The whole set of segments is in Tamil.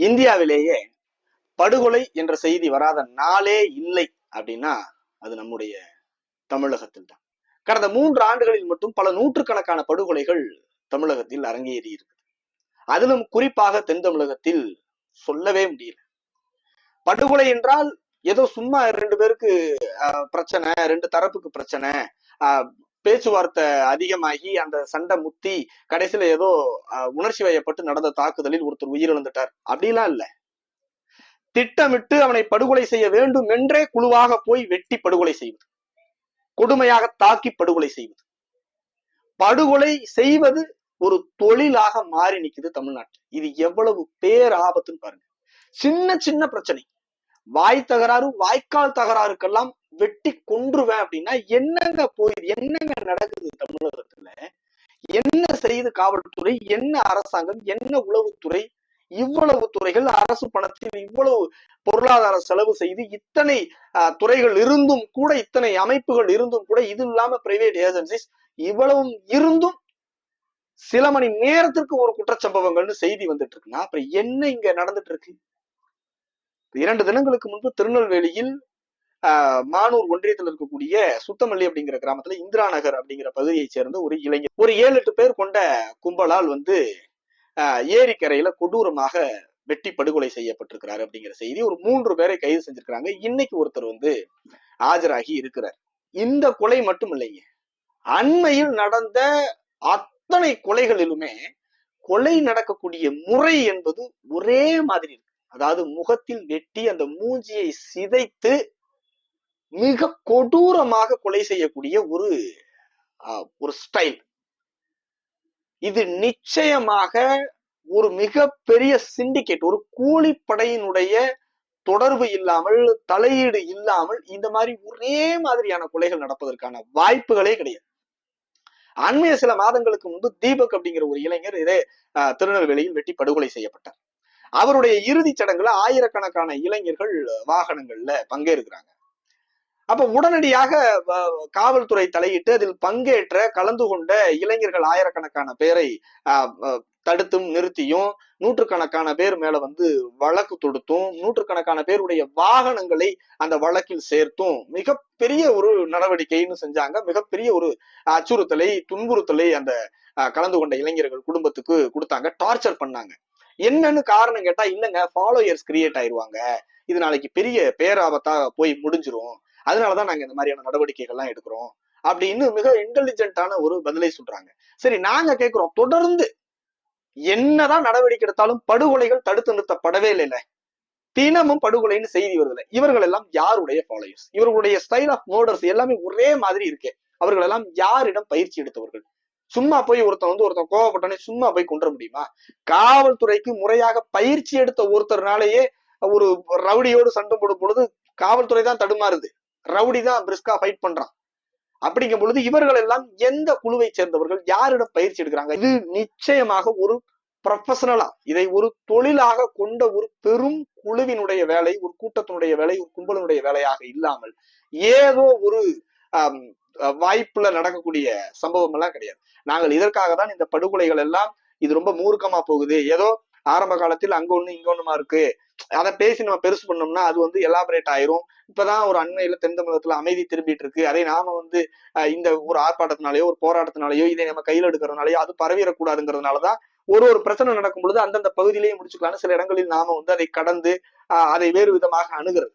இந்தியாவிலேயே படுகொலை என்ற செய்தி வராத நாளே இல்லை அப்படின்னா அது நம்முடைய தமிழகத்தில் தான் கடந்த மூன்று ஆண்டுகளில் மட்டும் பல நூற்றுக்கணக்கான படுகொலைகள் தமிழகத்தில் அரங்கேறி இருக்கு அதிலும் குறிப்பாக தென் தமிழகத்தில் சொல்லவே முடியல. படுகொலை என்றால் ஏதோ சும்மா ரெண்டு பேருக்கு பிரச்சனை ரெண்டு தரப்புக்கு பிரச்சனை ஆஹ், பேச்சுவார்த்தை அதிகமாகி அந்த சண்டை முத்தி கடைசியில ஏதோ உணர்ச்சி வயப்பட்டு நடந்த தாக்குதலில் ஒருத்தர் உயிரிழந்துட்டார். அப்படிலாம் இல்ல. திட்டமிட்டு அவனை படுகொலை செய்ய வேண்டும் என்றே குழுவாக போய் வெட்டி படுகொலை செய்வது. கொடுமையாக தாக்கி படுகொலை செய்வது. படுகொலை செய்வது ஒரு தொழிலாக மாறி நிக்குது தமிழ்நாட்டில். இது எவ்வளவு பேர் ஆபத்துன்னு பாருங்க. சின்ன சின்ன பிரச்சனை. வாய் தகராறு வாய்க்கால் தகராறுக்கெல்லாம் வெட்டி கொன்றுவேன் அப்படின்னா என்னங்க போய் என்னங்க நடக்குது தமிழகத்துல? என்ன செய்யுது காவல்துறை? என்ன அரசாங்கம்? என்ன உளவுத்துறை? இவ்வளவு துறைகள் அரசு பணத்தில் இவ்வளவு பொருளாதார செலவு செய்து இத்தனை துறைகள் இருந்தும் கூட இத்தனை அமைப்புகள் இருந்தும் கூட இது இல்லாம பிரைவேட் ஏஜென்சிஸ் இவ்வளவும் இருந்தும் சில மணி நேரத்திற்கு ஒரு குற்றச்சம்பவங்கள்னு செய்தி வந்துட்டு இருக்குன்னா அப்புறம் என்ன இங்க நடந்துட்டு இருக்கு இரண்டு தினங்களுக்கு முன்பு திருநெல்வேலியில் மானூர் ஒன்றியத்தில் இருக்கக்கூடிய சுத்தமல்லி அப்படிங்கிற கிராமத்துல இந்திரா நகர் அப்படிங்கிற பகுதியைச் சேர்ந்த ஒரு இளைஞர். ஒரு ஏழு எட்டு பேர் கொண்ட கும்பலால் வந்து ஏரிக்கரையில கொடூரமாக வெட்டி படுகொலை செய்யப்பட்டிருக்கிறாரு அப்படிங்கிற செய்தி. ஒரு மூன்று பேரை கைது செஞ்சிருக்கிறாங்க. இன்னைக்கு ஒருத்தர் வந்து ஆஜராகி இருக்கிறார். இந்த கொலை மட்டும் இல்லைங்க. அண்மையில் நடந்த அத்தனை கொலைகளிலுமே கொலை நடக்கக்கூடிய முறை என்பது ஒரே மாதிரி இருக்கு. அதாவது முகத்தில் வெட்டி அந்த மூஞ்சியை சிதைத்து மிக கொடூரமாக கொலை செய்யக்கூடிய ஒரு ஒரு ஸ்டைல் இது நிச்சயமாக ஒரு மிக பெரிய சிண்டிகேட் ஒரு கூலிப்படையினுடைய தொடர்பு இல்லாமல் தலையீடு இல்லாமல் இந்த மாதிரி ஒரே மாதிரியான கொலைகள் நடப்பதற்கான வாய்ப்புகளே கிடையாது. அண்மைய சில மாதங்களுக்கு முன்பு தீபக் அப்படிங்கிற ஒரு இளைஞர் இதே ஆஹ், திருநெல்வேலியில் வெட்டி படுகொலை செய்யப்பட்டார். அவருடைய இறுதிச் சடங்குல ஆயிரக்கணக்கான இளைஞர்கள் வாகனங்கள்ல பங்கேற்கிறாங்க. அப்ப உடனடியாக காவல்துறை தலையிட்டு அதில் பங்கேற்ற கலந்து கொண்ட இளைஞர்கள் ஆயிரக்கணக்கான பேரை ஆஹ், தடுத்தும் நிறுத்தியும் நூற்றுக்கணக்கான பேர் மேல வந்து வழக்கு தொடுத்தும் நூற்றுக்கணக்கான பேருடைய வாகனங்களை அந்த வழக்கில் சேர்த்தும் மிகப்பெரிய ஒரு நடவடிக்கைன்னு செஞ்சாங்க. மிகப்பெரிய ஒரு அச்சுறுத்தலை துன்புறுத்தலை அந்த கலந்து கொண்ட இளைஞர்கள் குடும்பத்துக்கு கொடுத்தாங்க. டார்ச்சர் பண்ணாங்க. என்னன்னு காரணம் கேட்டா இல்லைங்க ஃபாலோயர்ஸ் கிரியேட் ஆயிருவாங்க. இது நாளைக்கு பெரிய பேராபத்தா போய் முடிஞ்சிரும். அதனாலதான் நாங்க இந்த மாதிரியான நடவடிக்கைகள்லாம் எடுக்கிறோம். அப்படின்னு மிக இன்டெலிஜென்ட்டான ஒரு பதிலை சொல்றாங்க. சரி நாங்க கேட்கிறோம் தொடர்ந்து என்னதான் நடவடிக்கை எடுத்தாலும் படுகொலைகள் தடுத்து நிறுத்தப்படவே இல்லைல்ல தினமும் படுகொலைன்னு செய்தி வருதுல இவர்கள் எல்லாம் யாருடைய ஃபாலோயர்ஸ் இவர்களுடைய ஸ்டைல் ஆஃப் மோடர்ஸ் எல்லாமே ஒரே மாதிரி இருக்கு. அவர்கள் எல்லாம் யாரிடம் பயிற்சி எடுத்தவர்கள்? சும்மா போய் ஒருத்தன் வந்து ஒருத்தன் கோவப்பட்டனே சும்மா போய் கொன்ற முடியுமா? காவல்துறைக்கு முறையாக பயிற்சி எடுத்த ஒருத்தர்னாலேயே ஒரு ரவுடியோடு சண்டை போடும் பொழுது காவல்துறை தான் தடுமாறுது. ரவுடி தான் பிரிஸ்கா ஃபைட் பண்றான். அப்படிங்கும் பொழுது இவர்கள் எல்லாம் எந்த குழுவை சேர்ந்தவர்கள் யாரிடம் பயிற்சி எடுக்கிறாங்க? இது நிச்சயமாக ஒரு ப்ரொஃபஷனலா இதை ஒரு தொழிலாக கொண்ட ஒரு பெரும் குழுவினுடைய வேலை ஒரு கூட்டத்தினுடைய வேலை ஒரு கும்பலினுடைய வேலையாக இல்லாமல் ஏதோ ஒரு வாய்ப்புல நடக்கக்கூடிய சம்பவம் எல்லாம் கிடையாது. நாங்கள் இதற்காக தான் இந்த படுகொலைகள் எல்லாம் இது ரொம்ப மூர்க்கமா போகுது. ஏதோ ஆரம்ப காலத்தில் அங்க ஒண்ணு இங்க ஒண்ணுமா இருக்கு? அதை பேசி நம்ம பெருசு பண்ணோம்னா அது வந்து எலாபரேட் ஆயிரும். இப்பதான் ஒரு அண்மையில தென் தமிழகத்துல அமைதி திரும்பிட்டு இருக்கு. அதை நாம வந்து இந்த ஒரு ஆர்ப்பாட்டத்தினாலேயோ ஒரு போராட்டத்தினாலேயோ இதை நம்ம கையில் எடுக்கிறதுனாலயோ அது பரவிடக்கூடாதுங்கிறதுனாலதான் ஒரு ஒரு பிரச்சனை நடக்கும் பொழுது அந்தந்த பகுதியிலேயே முடிச்சுக்கலாம்னு சில இடங்களில் நாம வந்து அதை கடந்து ஆஹ், அதை வேறு விதமாக அணுகிறது.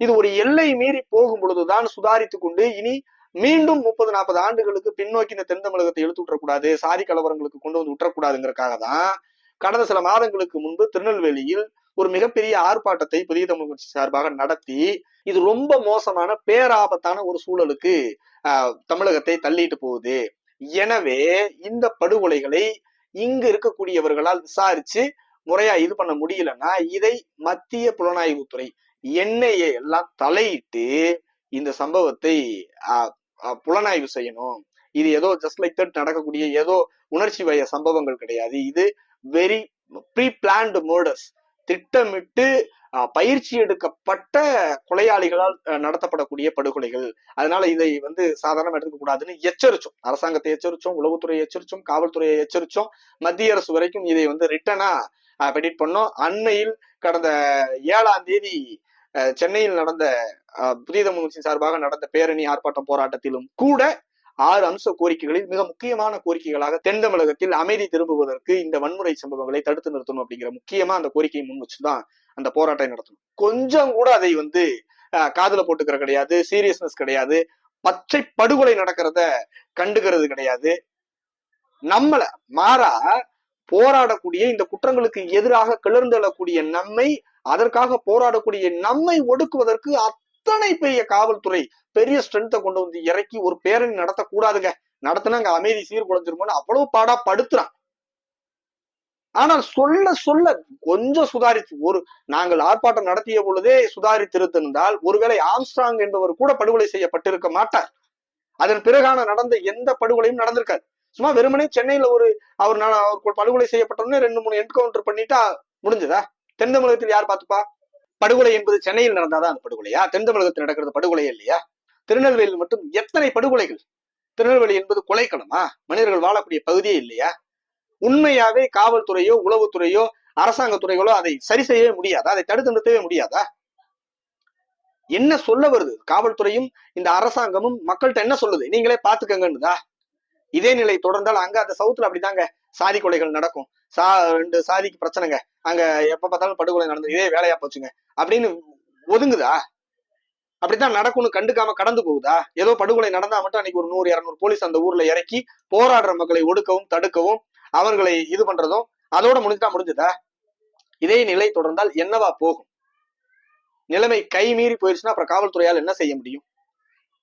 இது ஒரு எல்லை மீறி போகும் பொழுதுதான் சுதாரித்து கொண்டு இனி மீண்டும் முப்பது நாற்பது ஆண்டுகளுக்கு பின்னோக்கி இந்த தென் தமிழகத்தை எழுத்து விட்டுறக்கூடாது சாதி கலவரங்களுக்கு கொண்டு வந்து விட்டுறக்கூடாதுங்கிறக்காக தான் கடந்த சில மாதங்களுக்கு முன்பு திருநெல்வேலியில் ஒரு மிகப்பெரிய ஆர்ப்பாட்டத்தை புதிய தமிழ் கட்சி சார்பாக நடத்தி இது ரொம்ப மோசமான பேராபத்தான ஒரு சூழலுக்கு ஆஹ், தமிழகத்தை தள்ளிட்டு போகுது. எனவே இந்த படுகொலைகளை இங்கு இருக்கக்கூடியவர்களால் விசாரிச்சு முறையா இது பண்ண முடியலன்னா இதை மத்திய புலனாய்வுத்துறை என்ஐஏ எல்லாம் தலையிட்டு இந்த சம்பவத்தை புலனாய்வு செய்யணும். இது ஏதோ ஜஸ்ட் லைக் தட் நடக்கக்கூடிய ஏதோ உணர்ச்சி வய சம்பவங்கள் கிடையாது. இது வெரி ப்ரீ பிளான்டு மர்டர்ஸ் திட்டமிட்டு பயிற்சி எடுக்கப்பட்ட கொலையாளிகளால் நடத்தப்படக்கூடிய படுகொலைகள். அதனால இதை வந்து சாதாரண எடுத்துக்க கூடாதுன்னு எச்சரிச்சோம். அரசாங்கத்தை எச்சரிச்சோம் உளவுத்துறையை எச்சரிச்சோம் காவல்துறையை எச்சரிச்சோம். மத்திய அரசு வரைக்கும் இதை வந்து ரிட்டனா பெடிட் பண்ணோம். அண்மையில் கடந்த ஏழாம் தேதி சென்னையில் நடந்த புதிய தமிழ் சார்பாக நடந்த பேரணி ஆர்ப்பாட்டம் போராட்டத்திலும் கூட ஆறு அம்ச கோரிக்கைகளில் மிக முக்கியமான கோரிக்கைகளாக தென் தமிழகத்தில் அமைதி திரும்புவதற்கு இந்த வன்முறை சம்பவங்களை தடுத்து நிறுத்தணும் அப்படிங்கிற முக்கியமா அந்த கோரிக்கையை முன் வச்சுதான் அந்த போராட்டம் நடத்தணும். கொஞ்சம் கூட அதை வந்து காதல போட்டுக்கிற கிடையாது சீரியஸ்னஸ் கிடையாது பச்சை படுகொலை நடக்கிறத கண்டுகிறது கிடையாது. நம்மள மாறா போராடக்கூடிய இந்த குற்றங்களுக்கு எதிராக கிளர்ந்தெழக்கூடிய நம்மை அதற்காக போராடக்கூடிய நம்மை ஒடுக்குவதற்கு அத்தனை பெரிய காவல்துறை பெரிய ஸ்ட்ரென்த்தை கொண்டு வந்து இறக்கி ஒரு பேரணி நடத்தக்கூடாதுங்க. நடத்தினா அங்க அமைதி சீர்குலைஞ்சிருமோன்னு அவ்வளவு பாடா படுத்துறான். ஆனால் சொல்ல சொல்ல கொஞ்சம் சுதாரித்து ஒரு நாங்கள் ஆர்ப்பாட்டம் நடத்திய பொழுதே சுதாரித்திருந்திருந்தால் ஒருவேளை ஆம்ஸ்ட்ராங் என்பவர் கூட படுகொலை செய்யப்பட்டிருக்க மாட்டார். அதன் பிறகான நடந்த எந்த படுகொலையும் நடந்திருக்காது. சும்மா வெறுமனே சென்னையில ஒரு அவர் நா- அவர் படுகொலை செய்யப்பட்டோன்னே ரெண்டு மூணு என்கவுண்டர் பண்ணிட்டா முடிஞ்சதா? தென் தமிழகத்தில் யார் பார்த்துப்பா? படுகொலை என்பது சென்னையில் நடந்தாதான் அந்த படுகொலையா? தென் தமிழகத்தில் நடக்கிறது படுகொலையா இல்லையா? திருநெல்வேலியில் மட்டும் எத்தனை படுகொலைகள்? திருநெல்வேலி என்பது கொலைக்களமா? மனிதர்கள் வாழக்கூடிய பகுதியே இல்லையா? உண்மையாவே காவல்துறையோ உளவுத்துறையோ அரசாங்கத்துறைகளோ அதை சரி செய்யவே முடியாதா? அதை தடுத்து நிறுத்தவே முடியாதா? என்ன சொல்ல வருது? காவல்துறையும் இந்த அரசாங்கமும் மக்கள்கிட்ட என்ன சொல்லுது? நீங்களே பாத்துக்கங்கன்னுதா இதே நிலை தொடர்ந்தால் அங்க அந்த சவுத்துல அப்படிதாங்க சாதி கொலைகள் நடக்கும். சா ரெண்டு சாதிக்கு பிரச்சனைங்க. அங்க எப்ப பார்த்தாலும் படுகொலை நடந்து இதே வேலையா போச்சுங்க. அப்படின்னு ஒதுங்குதா? அப்படித்தான் நடக்கும்னு கண்டுக்காம கடந்து போகுதா? ஏதோ படுகொலை நடந்தா மட்டும் அன்னைக்கு ஒரு நூறு இரநூறு போலீஸ் அந்த ஊர்ல இறக்கி போராடுற மக்களை ஒடுக்கவும் தடுக்கவும் அவர்களை இது பண்றதும் அதோட முடிஞ்சுதான் முடிஞ்சதா? இதே நிலை தொடர்ந்தால் என்னவா போகும்? நிலைமை கை மீறி போயிருச்சுன்னா அப்புறம் காவல்துறையால் என்ன செய்ய முடியும்?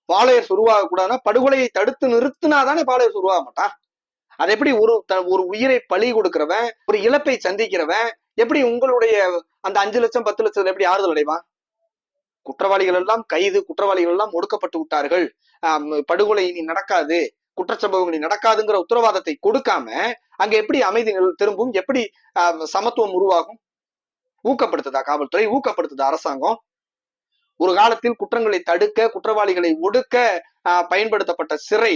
பாளையர் உருவாக கூடாதுன்னா படுகொலையை தடுத்து நிறுத்தினாதானே பாளையர் உருவாக மாட்டான்? அது எப்படி ஒரு த- ஒரு உயிரை பழி கொடுக்கிறவன் ஒரு இழப்பை சந்திக்கிறவன் எப்படி உங்களுடைய அந்த அஞ்சு லட்சம் பத்து லட்சத்துல எப்படி ஆறுதல் அடைவான்? குற்றவாளிகள் எல்லாம் கைது குற்றவாளிகள் எல்லாம் ஒடுக்கப்பட்டு விட்டார்கள். படுகொலை இனி நடக்காது குற்றச்சம்பவங்கள் நடக்காதுங்கிற உத்தரவாதத்தை கொடுக்காம அங்க எப்படி அமைதி திரும்பும்? எப்படி சமத்துவம் உருவாகும்? ஊக்கப்படுத்துதா காவல்துறை? ஊக்கப்படுத்துதா அரசாங்கம்? ஒரு காலத்தில் குற்றங்களை தடுக்க குற்றவாளிகளை ஒடுக்க ஆஹ், பயன்படுத்தப்பட்ட சிறை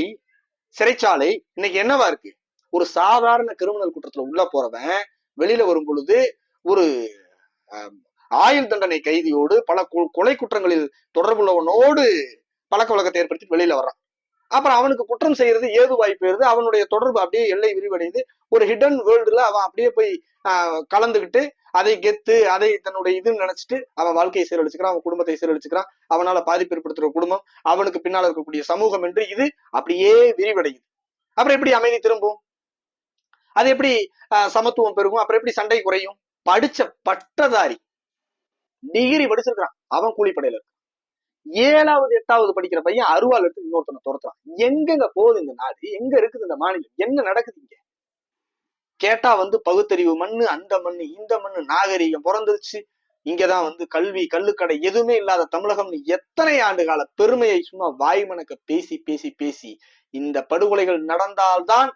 சிறைச்சாலை இன்னைக்கு என்னவா இருக்கு? ஒரு சாதாரண கிரிமினல் குற்றத்துல உள்ள போறவன் வெளியில வரும் பொழுது ஒரு ஆயுள் தண்டனை கைதியோடு பல கொ- கொலை குற்றங்களில் தொடர்புள்ளவனோடு பழக்க வழக்கத்தை ஏற்படுத்தி வெளியில வர்றான். அப்புறம் அவனுக்கு குற்றம் செய்யறது ஏது வாய்ப்பு அவனுடைய தொடர்பு அப்படியே எல்லை விரிவடையுது ஒரு ஹிடன் வேர்ல்டுல அவன் அப்படியே போய் ஆஹ், கலந்துகிட்டு அதை கெத்து அதை தன்னுடைய இதுன்னு நினைச்சிட்டு அவன் வாழ்க்கையை சீரழிச்சுக்கிறான் அவன் குடும்பத்தை சீரழிச்சுக்கிறான். அவனால பாதிப்பு ஏற்படுத்துற குடும்பம் அவனுக்கு பின்னால் இருக்கக்கூடிய சமூகம் என்று இது அப்படியே விரிவடையுது. அப்புறம் எப்படி அமைதி திரும்பும்? அது எப்படி சமத்துவம் பெருகும்? அப்புறம் எப்படி சண்டை குறையும்? படிச்ச பட்டதாரி. டிகிரி படிச்சிருக்கிறான். அவன் கூலிப்படையில இருக்கு ஏழாவது எட்டாவது படிக்கிற பையன் அருவாள் எடுத்து இன்னொருத்தனை துரத்துறான். எங்கெங்க போகுது இந்த நாடு? எங்க இருக்குது இந்த மாநிலம்? என்ன நடக்குது இங்க? கேட்டா வந்து பகுத்தறிவு மண்ணு அந்த மண்ணு இந்த மண்ணு நாகரீகம் பிறந்துருச்சு. இங்கதான் வந்து கல்வி கல்லுக்கடை எதுவுமே இல்லாத தமிழகம்னு எத்தனை ஆண்டு கால பெருமையை சும்மா வாய்மணக்க பேசி பேசி பேசி இந்த படுகொலைகள் நடந்தால்தான்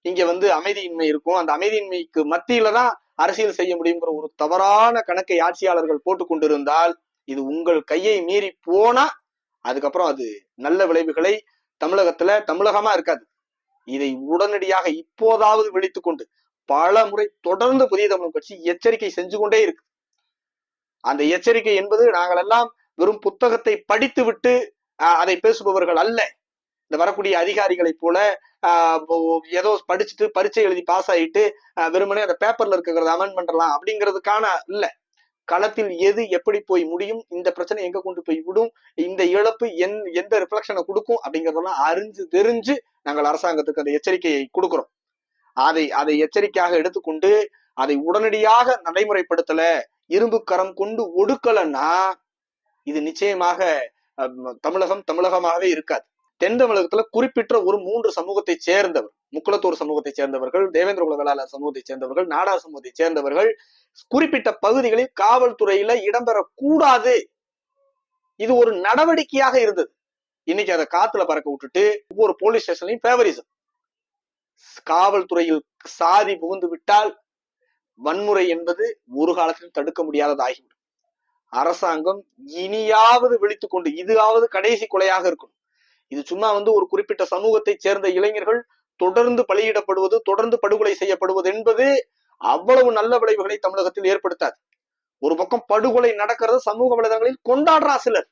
இங்க வந்து அமைதியின்மை இருக்கும். அந்த அமைதியின்மைக்கு மத்தியில தான் அரசியல் செய்ய முடியுங்கிற ஒரு தவறான கணக்கை ஆட்சியாளர்கள் போட்டு கொண்டிருந்தால் இது உங்கள் கையை மீறி போனா அதுக்கப்புறம் அது நல்ல விளைவுகளை தமிழகத்துல தமிழகமா இருக்காது. இதை உடனடியாக இப்போதாவது விழித்து கொண்டு பல முறை தொடர்ந்து புதிய தமிழ் கட்சி எச்சரிக்கை செஞ்சு கொண்டே இருக்கு. அந்த எச்சரிக்கை என்பது நாங்கள் எல்லாம் வெறும் புத்தகத்தை படித்து விட்டு அதை பேசுபவர்கள் அல்ல. இந்த வரக்கூடிய அதிகாரிகளை போல ஆஹ், ஏதோ படிச்சுட்டு பரீட்சை எழுதி பாஸ் ஆயிட்டு வெறுமனே அந்த பேப்பர்ல இருக்கிறத அமெண்ட் பண்ணலாம் அப்படிங்கிறதுக்கான இல்ல. களத்தில் எது எப்படி போய் முடியும்? இந்த பிரச்சனை எங்க கொண்டு போய் விடும்? இந்த இழப்பு எந் எந்த ரிஃப்ளெக்ஷனை கொடுக்கும்? அப்படிங்கறதெல்லாம் அறிஞ்சு தெரிஞ்சு நாங்கள் அரசாங்கத்துக்கு அந்த எச்சரிக்கையை கொடுக்கிறோம். அதை அதை எச்சரிக்கையாக எடுத்துக்கொண்டு அதை உடனடியாக நடைமுறைப்படுத்தல இரும்பு கரம் கொண்டு ஒடுக்கலன்னா இது நிச்சயமாக தமிழகம் தமிழகமாகவே இருக்காது. தென் தமிழகத்துல குறிப்பிட்ட ஒரு மூன்று சமூகத்தை சேர்ந்தவர். முக்குளத்தூர் சமூகத்தை சேர்ந்தவர்கள் தேவேந்திரகுல வேளாளர் சமூகத்தை சேர்ந்தவர்கள் நாடார் சமூகத்தை சேர்ந்தவர்கள் குறிப்பிட்ட பகுதிகளில் காவல்துறையில இடம்பெறக்கூடாது. இது ஒரு நடவடிக்கையாக இருந்தது. இன்னைக்கு அதை காத்துல பறக்க விட்டுட்டு ஒவ்வொரு போலீஸ் ஸ்டேஷன்லையும் ஃபேவரிசம் காவல்துறையில் சாதி புகுந்து விட்டால் வன்முறை என்பது ஒரு காலத்திலும் தடுக்க முடியாததாகிவிடும். அரசாங்கம் இனியாவது விழித்துக்கொண்டு இதுவாவது கடைசி கொலையாக இருக்கும் இது சும்மா வந்து ஒரு குறிப்பிட்ட சமூகத்தை சேர்ந்த இளைஞர்கள் தொடர்ந்து பலியிடப்படுவது தொடர்ந்து படுகொலை செய்யப்படுவது என்பது அவ்வளவு நல்ல விளைவுகளை தமிழகத்தில் ஏற்படுத்தாது. ஒரு பக்கம் படுகொலை நடக்கிறது சமூக வலைதளங்களில் கொண்டாடுறா சிலர்.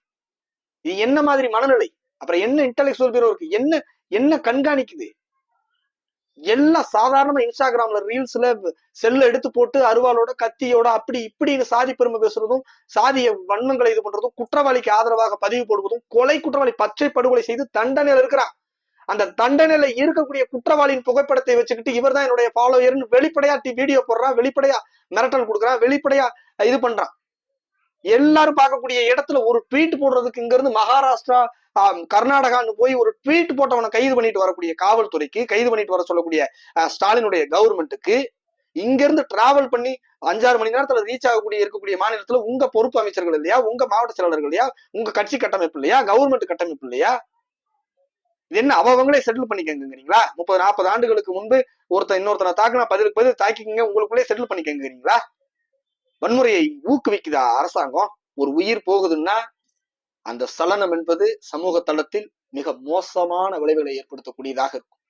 இது என்ன மாதிரி மனநிலை? அப்புறம் என்ன இன்டலெக்சுவல் பீரோ இருக்கு? என்ன என்ன கண்காணிக்குது? எல்லாம் சாதாரணமா இன்ஸ்டாகிராம்ல ரீல்ஸ்ல செல்ல எடுத்து போட்டு அருவாளோட கத்தியோட அப்படி இப்படின்னு சாதி பெருமை பேசுறதும் சாதிய வன்மங்களை இது பண்றதும் குற்றவாளிக்கு ஆதரவாக பதிவு போடுவதும் கொலை குற்றவாளி பச்சை படுகொலை செய்து தண்டனையில் இருக்கிறான். அந்த தண்டனையில இருக்கக்கூடிய குற்றவாளியின் புகைப்படத்தை வச்சுக்கிட்டு இவர் தான் என்னுடைய ஃபாலோயர்னு வெளிப்படையா வீடியோ போடுறான் வெளிப்படையா மிரட்டல் கொடுக்குறான் வெளிப்படையா இது பண்றான். எல்லாரும் பார்க்கக்கூடிய இடத்துல ஒரு ட்வீட் போடுறதுக்கு இங்க இருந்து மகாராஷ்டிரா கர்நாடகான்னு போய் ஒரு ட்வீட் போட்டவனை கைது பண்ணிட்டு வரக்கூடிய காவல்துறைக்கு கைது பண்ணிட்டு வர சொல்லக்கூடிய ஸ்டாலினுடைய கவர்மெண்ட்டுக்கு இங்க இருந்து டிராவல் பண்ணி அஞ்சாறு மணி நேரத்துல ரீச் ஆகக்கூடிய இருக்கக்கூடிய மாநிலத்துல உங்க பொறுப்பு அமைச்சர்கள் இல்லையா? உங்க மாவட்ட செயலாளர்கள் இல்லையா? உங்க கட்சி கட்டமைப்பு இல்லையா? கவர்மெண்ட் கட்டமைப்பு இல்லையா? இது என்ன? அவங்களே செட்டில் பண்ணிக்கங்கிறீங்களா முப்பது நாற்பது ஆண்டுகளுக்கு முன்பு ஒருத்தன் இன்னொருத்தனை தாக்குனா பதிலுக்கு பதில் தாக்கிக்கங்க உங்களுக்குள்ளே செட்டில் பண்ணிக்கங்கிறீங்களா? வன்முறையை ஊக்குவிக்குதா அரசாங்கம்? ஒரு உயிர் போகுதுன்னா அந்த சலனம் என்பது சமூக தளத்தில் மிக மோசமான விளைவுகளை ஏற்படுத்தக்கூடியதாக இருக்கும்.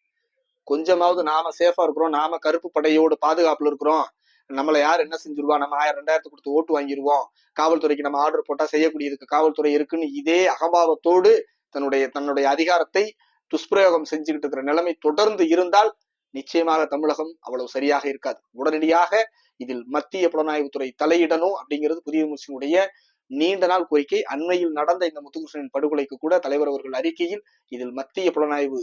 கொஞ்சமாவது நாம சேஃபா இருக்கிறோம் நாம கருப்பு படையோடு பாதுகாப்புல இருக்கிறோம். நம்மளை யார் என்ன செஞ்சிருவா? நம்ம ஆயிரம் ரெண்டாயிரத்து கொடுத்து ஓட்டு வாங்கிடுவோம் காவல்துறைக்கு நம்ம ஆர்டர் போட்டா செய்யக்கூடியதுக்கு காவல்துறை இருக்குன்னு இதே அகம்பாவத்தோடு தன்னுடைய தன்னுடைய அதிகாரத்தை துஷ்பிரயோகம் செஞ்சுக்கிட்டு இருக்கிற நிலைமை தொடர்ந்து இருந்தால் நிச்சயமாக தமிழகம் அவ்வளவு சரியாக இருக்காது. உடனடியாக இதில் மத்திய புலனாய்வுத்துறை தலையிடணும் அப்படிங்கிறது புதிய முஸ்லிமுடைய நீண்ட நாள் கோரிக்கை. அண்மையில் நடந்த இந்த முத்துகிருஷ்ணன் படுகொலைக்கு கூட தலைவர் அவர்கள் அறிக்கையில் இதில் மத்திய புலனாய்வு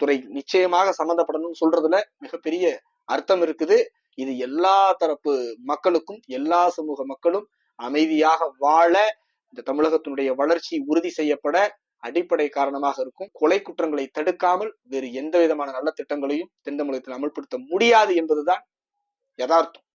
துறை நிச்சயமாக சம்பந்தப்படணும்னு சொல்றதுல மிகப்பெரிய அர்த்தம் இருக்குது. இது எல்லா தரப்பு மக்களுக்கும் எல்லா சமூக மக்களும் அமைதியாக வாழ இந்த தமிழகத்தினுடைய வளர்ச்சி உறுதி செய்யப்பட அடிப்படை காரணமாக இருக்கும். கொலை குற்றங்களை தடுக்காமல் வேறு எந்த விதமான நல்ல திட்டங்களையும் தென் தமிழகத்தில் அமல்படுத்த முடியாது என்பதுதான் யதார்த்தம்.